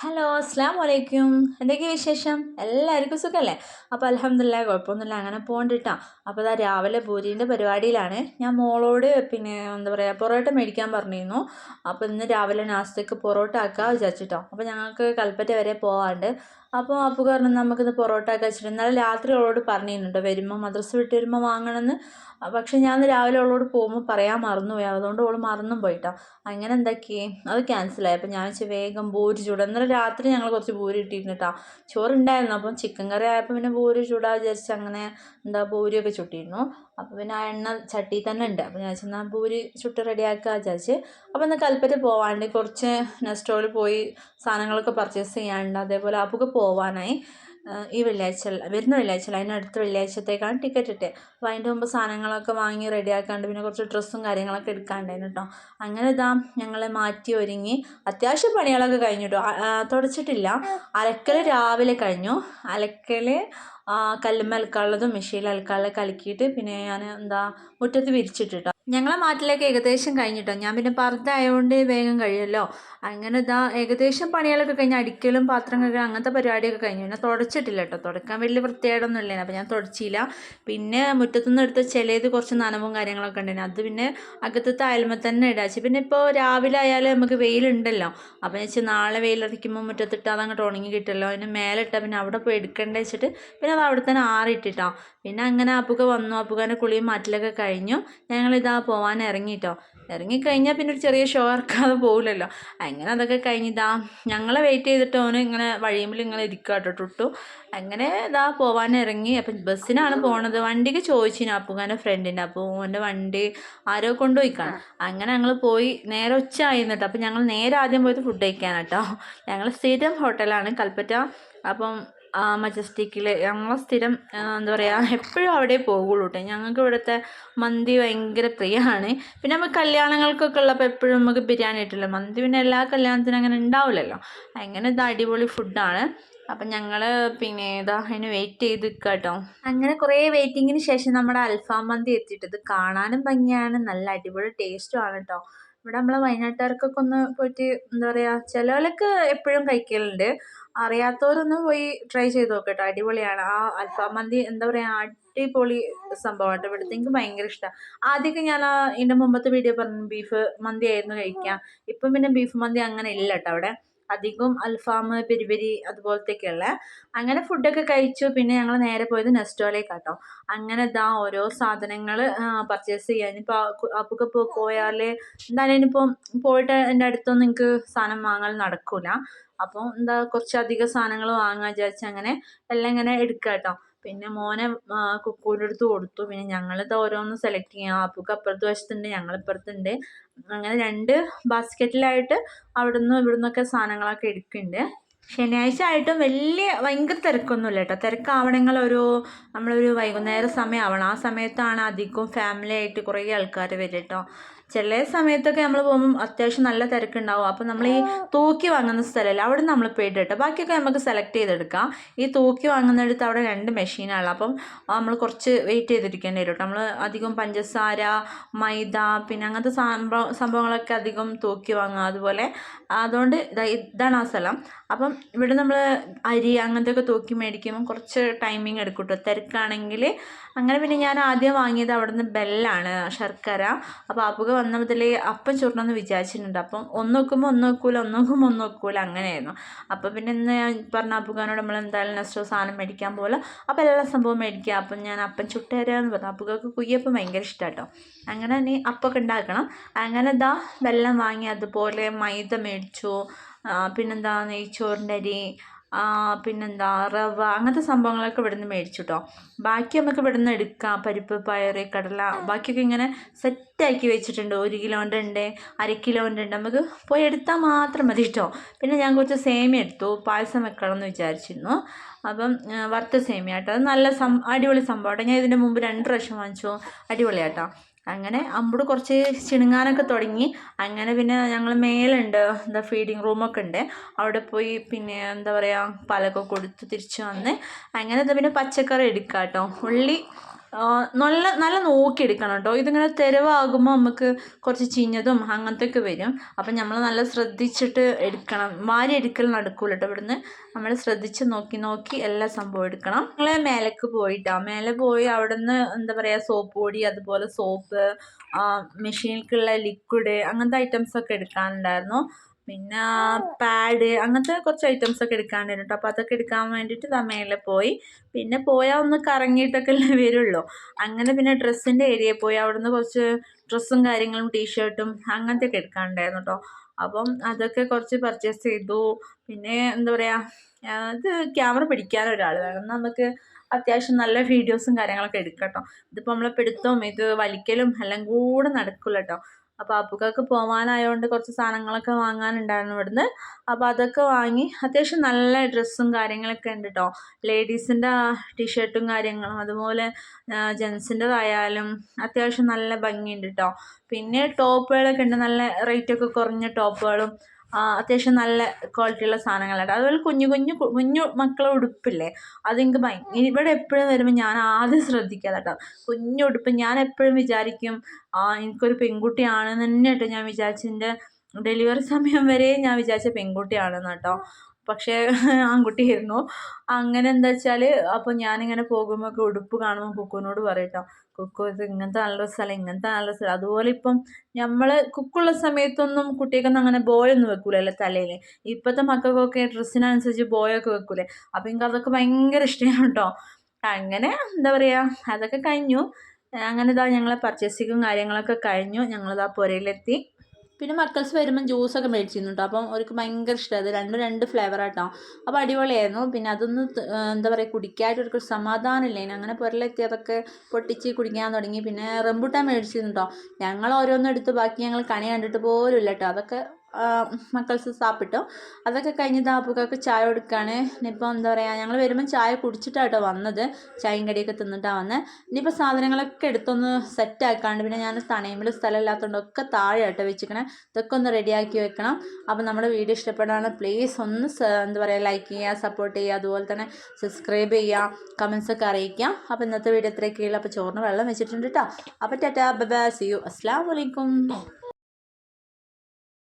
Hello അസ്സാം വലൈക്കും എന്തൊക്കെയാണ് വിശേഷം? എല്ലാവർക്കും സുഖമല്ലേ അപ്പോൾ അലഹമില്ല കുഴപ്പമൊന്നുമില്ല. അങ്ങനെ പോകണ്ടിട്ടാ അപ്പോൾ ഇതാ രാവിലെ പൂരീന്റെ പരിപാടിയിലാണ്. ഞാൻ മോളോട് പിന്നെ എന്താ പറയുക പൊറോട്ട മേടിക്കാൻ പറഞ്ഞിരുന്നു. അപ്പോൾ ഇന്ന് രാവിലെ നാസ്തക്ക് പൊറോട്ട ആക്കാൻ വിചാരിച്ചിട്ടോ. അപ്പോൾ ഞങ്ങൾക്ക് കൽപ്പറ്റ വരെ പോകാണ്ട് അപ്പോൾ അപ്പു കാരണം നമുക്കിന്ന് പൊറോട്ട ഒക്കെ വെച്ചിട്ട് ഇന്നലെ രാത്രി അവളോട് പറഞ്ഞിരുന്നുണ്ട് വരുമ്പോൾ മദ്രസ വിട്ട് വരുമ്പോൾ വാങ്ങണമെന്ന് പക്ഷെ ഞാൻ രാവിലെ അവളോട് പോകുമ്പോൾ പറയാൻ മറന്നുപോയി. അതുകൊണ്ട് അവൾ മറന്നും പോയിട്ടോ. അങ്ങനെ എന്താക്കി അത് ക്യാൻസലായി അപ്പോൾ ഞാൻ വെച്ച് വേഗം ബൂരി ചൂട്. ഇന്നലെ രാത്രി ഞങ്ങൾ കുറച്ച് ബൂരി ഇട്ടിരുന്നിട്ടാ. ചോറുണ്ടായിരുന്നു. അപ്പം ചിക്കൻ കറി ആയപ്പോൾ പിന്നെ ബൂരി ചൂടാ വിചാരിച്ച് അങ്ങനെ എന്താ ബൂരിയൊക്കെ ചുട്ടിരുന്നു. അപ്പോൾ പിന്നെ ആ എണ്ണ ചട്ടിയിൽ തന്നെ ഉണ്ട്. അപ്പോൾ ഞാൻ എന്നാൽ പൂരി ചുട്ട് റെഡിയാക്കുക വിചാരിച്ച്. അപ്പോൾ ഇന്ന് കൽപ്പറ്റ പോവാണ്ട് കുറച്ച് നെസ്റ്റോയിൽ പോയി സാധനങ്ങളൊക്കെ പർച്ചേസ് ചെയ്യാനുണ്ട്. അതേപോലെ അപ്പൊക്കെ പോവാനായി. ഈ വെള്ളിയാഴ്ച വരുന്ന വെള്ളിയാഴ്ച അല്ല അതിനടുത്ത വെള്ളിയാഴ്ചത്തേക്കാണ് ടിക്കറ്റ് ഇട്ടത് അപ്പോൾ അതിന്റെ മുമ്പ് സാധനങ്ങളൊക്കെ വാങ്ങി റെഡിയാക്കാണ്ട് പിന്നെ കുറച്ച് ഡ്രസ്സും കാര്യങ്ങളൊക്കെ എടുക്കാണ്ടായിരുന്നു കേട്ടോ അങ്ങനെ ഇതാ ഞങ്ങളെ മാറ്റി ഒരുങ്ങി. അത്യാവശ്യം പണികളൊക്കെ കഴിഞ്ഞു കേട്ടോ തുടച്ചിട്ടില്ല. അലക്കൽ രാവിലെ കഴിഞ്ഞു. അലക്കൽ കല്ലുമ്മ അലക്കാനുള്ളതും മെഷീനിൽ അലക്കാനുള്ളത് കലക്കിയിട്ട് പിന്നെ ഞാൻ എന്താ മുറ്റത്ത് വിരിച്ചിട്ടിട്ടോ. ഞങ്ങളെ മാറ്റിലേക്ക് ഏകദേശം കഴിഞ്ഞിട്ടോ? ഞാൻ പിന്നെ പർദ്ദ ആയതുകൊണ്ട് വേഗം കഴിയുമല്ലോ അങ്ങനെ ഇതാ ഏകദേശം പണികളൊക്കെ കഴിഞ്ഞ് അടിക്കലും പാത്രം കഴുകലും അങ്ങനത്തെ പരിപാടിയൊക്കെ കഴിഞ്ഞു. പിന്നെ തുടച്ചിട്ടില്ല കേട്ടോ തുടക്കാൻ വലിയ വൃത്തിയായിട്ടൊന്നും ഇല്ലേ അപ്പോൾ ഞാൻ തുടച്ചില്ല. പിന്നെ മുറ്റത്തുനിന്ന് എടുത്ത ചിലത് കുറച്ച് നനവും കാര്യങ്ങളൊക്കെ ഉണ്ടായിരുന്നു അത് പിന്നെ അകത്തത്തെ അയൽമ തന്നെ ഇടാച്ചു പിന്നെ ഇപ്പോൾ രാവിലെ ആയാലും നമുക്ക് വെയിലുണ്ടല്ലോ. അപ്പോൾ വെച്ചാൽ നാളെ വെയിലടിക്കുമ്പോൾ മുറ്റത്തിട്ട് അതങ്ങോട്ട് ഉണങ്ങി കിട്ടുമല്ലോ അതിന് മേലെ ഇട്ടാൽ പിന്നെ അവിടെ പോയി എടുക്കേണ്ട വെച്ചിട്ട് പിന്നെ അത് അവിടെ തന്നെ ആറിട്ടിട്ടോ പിന്നെ അങ്ങനെ അപ്പുക വന്നു. അപ്പുകാന്റെ കുളിയും മാറ്റിലൊക്കെ കഴിഞ്ഞു. ഞങ്ങളിതാ പോവാൻ ഇറങ്ങിയിട്ടോ ഇറങ്ങിക്കഴിഞ്ഞാൽ പിന്നെ ഒരു ചെറിയ ഷോ ഇറക്കാതെ പോകില്ലല്ലോ അങ്ങനെ അതൊക്കെ കഴിഞ്ഞിതാ ഞങ്ങളെ വെയിറ്റ് ചെയ്തിട്ട് ഓന് ഇങ്ങനെ വഴിയുമ്പോൾ ഇങ്ങനെ ഇരിക്കുക കേട്ടോ ടുട്ടു. അങ്ങനെ ഇതാ പോവാൻ ഇറങ്ങി അപ്പം ബസ്സിനാണ് പോണത്. വണ്ടിക്ക് ചോദിച്ചിന് അപ്പുകാന്റെ ഫ്രണ്ടിന്റെ അപ്പോൾ ഓന്റെ വണ്ടി ആരോ കൊണ്ടുപോയിക്കാണ്. അങ്ങനെ ഞങ്ങൾ പോയി നേരെ ഉച്ച ആയിരുന്നിട്ടോ അപ്പം ഞങ്ങൾ നേരെ ആദ്യം പോയത് ഫുഡ് കഴിക്കാനാട്ടോ. ഞങ്ങൾ സ്ഥിരം ഹോട്ടലാണ് കൽപ്പറ്റ. അപ്പം മജസ്റ്റിക്കിൽ ഞങ്ങൾ സ്ഥിരം എന്താ പറയുക എപ്പോഴും അവിടെ പോകുള്ളൂ കേട്ടോ ഞങ്ങൾക്ക് ഇവിടുത്തെ മന്തി ഭയങ്കര പ്രിയമാണ് പിന്നെ നമുക്ക് കല്യാണങ്ങൾക്കൊക്കെ ഉള്ളപ്പോൾ എപ്പോഴും നമുക്ക് ബിരിയാണി ഇട്ടില്ല മന്തി പിന്നെ എല്ലാ കല്യാണത്തിനും അങ്ങനെ ഉണ്ടാവില്ലല്ലോ അങ്ങനെ ഇത് അടിപൊളി ഫുഡാണ്. അപ്പം ഞങ്ങൾ പിന്നെ ഇതാ അതിന് വെയിറ്റ് ചെയ്ത് നിൽക്കുക കേട്ടോ അങ്ങനെ കുറേ വെയിറ്റിങ്ങിന് ശേഷം നമ്മുടെ അൽഫാം മന്തി എത്തിയിട്ട് ഇത് കാണാനും ഭംഗിയാണ്. നല്ല അടിപൊളി ടേസ്റ്റും ആണ് കേട്ടോ ഇവിടെ നമ്മളെ വയനാട്ടുകാർക്കൊക്കെ ഒന്ന് പോയിട്ട് എന്താ പറയുക ചിലവരൊക്കെ എപ്പോഴും കഴിക്കലുണ്ട്. അറിയാത്തവരൊന്ന് പോയി ട്രൈ ചെയ്ത് നോക്കട്ടോ. അടിപൊളിയാണ്. ആ അൽഫാം മന്തി എന്താ പറയുക അടിപൊളി സംഭവമാട്ടോ ഇവിടുത്തെ എനിക്ക് ഭയങ്കര ഇഷ്ടമാണ് ആദ്യമൊക്കെ ഞാൻ ആ ഇതിന്റെ മുമ്പത്തെ വീഡിയോ പറഞ്ഞു ബീഫ് മന്തി ആയിരുന്നു കഴിക്കാം. ഇപ്പം പിന്നെ ബീഫ് മന്തി അങ്ങനെ ഇല്ല കേട്ടോ അവിടെ. അധികം അൽഫാം പെരിപെരി അതുപോലത്തെയൊക്കെയുള്ള. അങ്ങനെ ഫുഡൊക്കെ കഴിച്ചു. പിന്നെ ഞങ്ങൾ നേരെ പോയത് നെസ്റ്റോയിലേക്കാട്ടോ അങ്ങനെ ഇതാ ഓരോ സാധനങ്ങൾ പർച്ചേസ് ചെയ്യാൻ. ഇനിയിപ്പോൾ അപ്പൊക്കെ പോയാൽ എന്തായാലും ഇനിയിപ്പം പോയിട്ട് എന്റെ അടുത്തൊന്നും നിങ്ങൾക്ക് സാധനം വാങ്ങാൻ നടക്കില്ല അപ്പോൾ എന്താ കുറച്ചധികം സാധനങ്ങൾ വാങ്ങാൻ വിചാരിച്ച് അങ്ങനെ എല്ലാം ഇങ്ങനെ എടുക്കുക കേട്ടോ പിന്നെ മോനെ കുക്കൂന്റെ അടുത്ത് കൊടുത്തു. പിന്നെ ഞങ്ങളിത് ഓരോന്ന് സെലക്ട് ചെയ്യാം. അപ്പുക്ക് അപ്പുറത്ത് വശത്തുണ്ട് ഞങ്ങളിപ്പുറത്തുണ്ട്. അങ്ങനെ രണ്ട് ബാസ്ക്കറ്റിലായിട്ട് അവിടുന്ന് ഇവിടുന്നൊക്കെ സാധനങ്ങളൊക്കെ എടുക്കുന്നുണ്ട്. ശനിയാഴ്ച ആയിട്ടും വലിയ ഭയങ്കര തിരക്കൊന്നുമില്ല കേട്ടോ. തിരക്കാവണമെങ്കിൽ ഒരു നമ്മളൊരു വൈകുന്നേര സമയമാവണം. ആ സമയത്താണ് അധികവും ഫാമിലി ആയിട്ട് കുറേ ആൾക്കാർ വരും കേട്ടോ. ചില സമയത്തൊക്കെ നമ്മൾ പോകുമ്പോൾ അത്യാവശ്യം നല്ല തിരക്കുണ്ടാവും. അപ്പോൾ നമ്മൾ ഈ തൂക്കി വാങ്ങുന്ന സ്ഥലമല്ല അവിടെ നമ്മൾ പോയിട്ട് കേട്ടോ ബാക്കിയൊക്കെ നമുക്ക് സെലക്ട് ചെയ്തെടുക്കാം. ഈ തൂക്കി വാങ്ങുന്നിടത്ത് അവിടെ രണ്ട് മെഷീനാണ് അപ്പം നമ്മൾ കുറച്ച് വെയിറ്റ് ചെയ്തിരിക്കേണ്ടി വരും കേട്ടോ നമ്മൾ അധികം പഞ്ചസാര മൈദ പിന്നെ അങ്ങനത്തെ സംഭവ സംഭവങ്ങളൊക്കെ അധികം തൂക്കി വാങ്ങുക. അതുപോലെ അതുകൊണ്ട് ഇതാ ഇതാണ് ആ സ്ഥലം. അപ്പം ഇവിടെ നമ്മൾ അരി അങ്ങനത്തെയൊക്കെ തൂക്കി മേടിക്കുമ്പം കുറച്ച് ടൈമിങ് എടുക്കും കേട്ടോ തിരക്കാണെങ്കിൽ അങ്ങനെ പിന്നെ ഞാൻ ആദ്യം വാങ്ങിയത് അവിടെ നിന്ന് ബെല്ലാണ് ശർക്കര. അപ്പോൾ അപ്പുക വന്ന മുതൽ അപ്പം ചുരണമെന്ന് വിചാരിച്ചിട്ടുണ്ട്. അപ്പം ഒന്ന് നോക്കുമ്പോൾ ഒന്ന് നോക്കൂല ഒന്ന് നോക്കുമ്പോൾ ഒന്ന് നോക്കൂല അങ്ങനെയായിരുന്നു. അപ്പം പിന്നെ ഇന്ന് ഞാൻ പറഞ്ഞ അപ്പുകാനോട് നമ്മൾ എന്തായാലും നെക്സ്റ്റ് സാധനം മേടിക്കാൻ പോലെ അപ്പോൾ എല്ലാ സംഭവം മേടിക്കുക അപ്പം ഞാൻ അപ്പം ചുട്ടേരാന്ന് പറഞ്ഞു. അപ്പുകൾക്ക് കുയ്യപ്പം ഭയങ്കര ഇഷ്ടമാണ് കേട്ടോ അങ്ങനെ ഇനി അപ്പൊക്കെ ഉണ്ടാക്കണം അങ്ങനെ ഇതാ വെള്ളം വാങ്ങി അതുപോലെ മൈദ മേടിച്ചു പിന്നെന്താ നെയ്ച്ചോറിന്റെ അരി പിന്നെന്താ റവ അങ്ങനത്തെ സംഭവങ്ങളൊക്കെ ഇവിടെ നിന്ന് മേടിച്ചു കേട്ടോ ബാക്കി നമുക്ക് ഇവിടെ നിന്ന് എടുക്കാം. പരിപ്പ് പയർ കടല ബാക്കിയൊക്കെ ഇങ്ങനെ സെറ്റാക്കി വെച്ചിട്ടുണ്ട്. ഒരു കിലോന്റെ ഉണ്ട് അര കിലോന്റെ ഉണ്ട്. നമുക്ക് പോയി എടുത്താൽ മാത്രം മതി കേട്ടോ പിന്നെ ഞാൻ കുറച്ച് സേമിയ എടുത്തു. പായസം വെക്കണം എന്ന് വിചാരിച്ചിരുന്നു. അപ്പം വറുത്ത സേമിയ കേട്ടോ അത് നല്ല സം അടിപൊളി സംഭവം ഞാൻ ഇതിന്റെ മുമ്പ് രണ്ട് പ്രാവശ്യം വാങ്ങിച്ചു. അടിപൊളിയാട്ടോ. അങ്ങനെ അമ്പുട് കുറച്ച് ചിണുങ്ങാനൊക്കെ തുടങ്ങി. അങ്ങനെ പിന്നെ ഞങ്ങൾ മേലുണ്ട് എന്താ ഫീഡിങ് റൂമൊക്കെ ഉണ്ട് അവിടെ പോയി പിന്നെ എന്താ പറയുക പാലൊക്കെ കൊടുത്ത് തിരിച്ചു വന്ന്. അങ്ങനെ എന്താ പിന്നെ പച്ചക്കറി എടുക്കാം കേട്ടോ ഉള്ളി നല്ല നല്ല നോക്കിയെടുക്കണം കേട്ടോ ഇതിങ്ങനെ തെരവാകുമ്പോൾ നമുക്ക് കുറച്ച് ചീഞ്ഞതും അങ്ങനത്തെ ഒക്കെ വരും. അപ്പം നമ്മൾ നല്ല ശ്രദ്ധിച്ചിട്ട് എടുക്കണം. വാരി എടുക്കൽ നടക്കൂല കേട്ടോ ഇവിടുന്ന് നമ്മൾ ശ്രദ്ധിച്ച് നോക്കി നോക്കി എല്ലാ സംഭവം എടുക്കണം. ഞങ്ങൾ മേലേക്ക് പോയിട്ടാ. മേലെ പോയി അവിടുന്ന് എന്താ പറയുക സോപ്പ് പൊടി അതുപോലെ സോപ്പ് മെഷീനിലേക്കുള്ള ലിക്വിഡ് അങ്ങനത്തെ ഐറ്റംസ് ഒക്കെ എടുക്കാനുണ്ടായിരുന്നു. പിന്നെ പാഡ് അങ്ങനത്തെ കുറച്ച് ഐറ്റംസ് ഒക്കെ എടുക്കാനുണ്ടായിരുന്നു കേട്ടോ അപ്പോൾ അതൊക്കെ എടുക്കാൻ വേണ്ടിട്ട് മേലെ പോയി. പിന്നെ പോയാൽ ഒന്ന് കറങ്ങിയിട്ടൊക്കെ അല്ലേ വരുള്ളൂ. അങ്ങനെ പിന്നെ ഡ്രസ്സിന്റെ ഏരിയയിൽ പോയി. അവിടുന്ന് കുറച്ച് ഡ്രസ്സും കാര്യങ്ങളും ടീഷർട്ടും അങ്ങനത്തെ ഒക്കെ എടുക്കാനുണ്ടായിരുന്നു കേട്ടോ അപ്പം അതൊക്കെ കുറച്ച് പർച്ചേസ് ചെയ്തു. പിന്നെ എന്താ പറയുക ഇത് ക്യാമറ പിടിക്കാൻ ഒരാൾ വേണം. നമുക്ക് അത്യാവശ്യം നല്ല വീഡിയോസും കാര്യങ്ങളൊക്കെ എടുക്കാം കേട്ടോ ഇതിപ്പോൾ നമ്മളെ പിടുത്തവും ഇത് വലിക്കലും എല്ലാം കൂടെ നടക്കില്ല കേട്ടോ അപ്പോൾ അപ്പുക്കാക്ക് പോകാനായതുകൊണ്ട് കുറച്ച് സാധനങ്ങളൊക്കെ വാങ്ങാനുണ്ടായിരുന്നു ഇവിടുന്ന്. അപ്പോൾ അതൊക്കെ വാങ്ങി അത്യാവശ്യം നല്ല ഡ്രസ്സും കാര്യങ്ങളൊക്കെ ഉണ്ട് കേട്ടോ ലേഡീസിന്റെ ടീഷർട്ടും കാര്യങ്ങളും അതുപോലെ ജെൻസിന്റെതായാലും അത്യാവശ്യം നല്ല ഭംഗിയുണ്ട് കേട്ടോ പിന്നെ ടോപ്പുകളൊക്കെ ഉണ്ട് നല്ല റേറ്റൊക്കെ കുറഞ്ഞ ടോപ്പുകളും അത്യാവശ്യം നല്ല ക്വാളിറ്റി ഉള്ള സാധനങ്ങളാണ്. അതുപോലെ കുഞ്ഞു കുഞ്ഞു കുഞ്ഞു മക്കളെ ഉടുപ്പില്ലേ? അതെനിക്ക് ഭയങ്കര ഇവിടെ എപ്പോഴും വരുമ്പോൾ ഞാൻ ആദ്യം ശ്രദ്ധിക്കുക കേട്ടോ കുഞ്ഞു ഉടുപ്പ് ഞാൻ എപ്പോഴും വിചാരിക്കും ആ എനിക്കൊരു പെൺകുട്ടിയാണെന്ന് തന്നെ കേട്ടോ ഞാൻ വിചാരിച്ചതിന്റെ ഡെലിവറി സമയം വരെ ഞാൻ വിചാരിച്ച പെൺകുട്ടിയാണെന്ന് കേട്ടോ പക്ഷേ ആൺകുട്ടിയായിരുന്നു അങ്ങനെ എന്താ വെച്ചാൽ അപ്പോൾ ഞാനിങ്ങനെ പോകുമ്പോൾ ഒക്കെ ഉടുപ്പ് കാണുമ്പോൾ കുക്കുവിനോട് പറയട്ടോ കുക്കു ഇത് ഇങ്ങനത്തെ നല്ല സ്ഥലം ഇങ്ങനത്തെ നല്ല സ്ഥലം അതുപോലെ ഇപ്പം നമ്മൾ കുക്കുള്ള സമയത്തൊന്നും കുട്ടികൾക്കൊന്നും അങ്ങനെ ബോയൊന്നും വെക്കൂലല്ലോ തലയിൽ ഇപ്പോഴത്തെ മക്കൾക്കൊക്കെ ഡ്രസ്സിനനുസരിച്ച് ബോയൊക്കെ വെക്കൂലേ. അപ്പം എനിക്ക് അതൊക്കെ ഭയങ്കര ഇഷ്ടമാണ് കേട്ടോ അങ്ങനെ എന്താ പറയുക അതൊക്കെ കഴിഞ്ഞു. അങ്ങനെ ഇതാ ഞങ്ങളെ പർച്ചേസിങ്ങും കാര്യങ്ങളൊക്കെ കഴിഞ്ഞു. ഞങ്ങളിതാ പുരയിലെത്തി പിന്നെ മക്കൾസ് വരുമ്പം ജ്യൂസൊക്കെ മേടിച്ചിരുന്നു കേട്ടോ അപ്പം അവർക്ക് ഭയങ്കര ഇഷ്ടമായത് രണ്ടും രണ്ട് ഫ്ലേവറാട്ടോ അപ്പോൾ അടിപൊളിയായിരുന്നു. പിന്നെ അതൊന്ന് എന്താ പറയുക കുടിക്കാനായിട്ട് അവർക്ക് സമാധാനമില്ല. അങ്ങനെ പുരലെത്തി അതൊക്കെ പൊട്ടിച്ച് കുടിക്കാൻ തുടങ്ങി. പിന്നെ റംബുട്ടാൻ മേടിച്ചിരുന്നു കേട്ടോ ഞങ്ങൾ ഓരോന്നും എടുത്ത് ബാക്കി ഞങ്ങൾ കണി കണ്ടിട്ട് പോലും ഇല്ല കേട്ടോ അതൊക്കെ മക്കൾസ് സാപ്പിട്ടു. അതൊക്കെ കഴിഞ്ഞ് ദാപ്പുക്കൊക്കെ ചായ കൊടുക്കുകയാണ് ഇനിയിപ്പോൾ എന്താ പറയുക ഞങ്ങൾ വരുമ്പോൾ ചായ കുടിച്ചിട്ടാട്ടോ വന്നത്. ചായയും കടിയൊക്കെ തിന്നിട്ടാണ് വന്നത് ഇനിയിപ്പോൾ സാധനങ്ങളൊക്കെ എടുത്തൊന്ന് സെറ്റ് ആക്കാണ്ട് പിന്നെ ഞാൻ തണയുമ്പോൾ സ്ഥലമില്ലാത്തതുകൊണ്ട് ഒക്കെ താഴെ ആട്ടോ വെച്ചിരിക്കണേ ഇതൊക്കെ ഒന്ന് റെഡിയാക്കി വെക്കണം. അപ്പോൾ നമ്മുടെ വീഡിയോ ഇഷ്ടപ്പെടാണ് പ്ലീസ് ഒന്ന് എന്താ പറയുക ലൈക്ക് ചെയ്യുക സപ്പോർട്ട് ചെയ്യുക അതുപോലെ തന്നെ സബ്സ്ക്രൈബ് ചെയ്യുക കമൻസ് ഒക്കെ അറിയിക്കുക അപ്പോൾ ഇന്നത്തെ വീഡിയോ ഇത്രയൊക്കെയുള്ള. അപ്പോൾ ചോറിന് വെള്ളം വെച്ചിട്ടുണ്ട് കേട്ടോ അപ്പോൾ ടാറ്റാ ബൈ സി യു അസ്സാം വലൈക്കും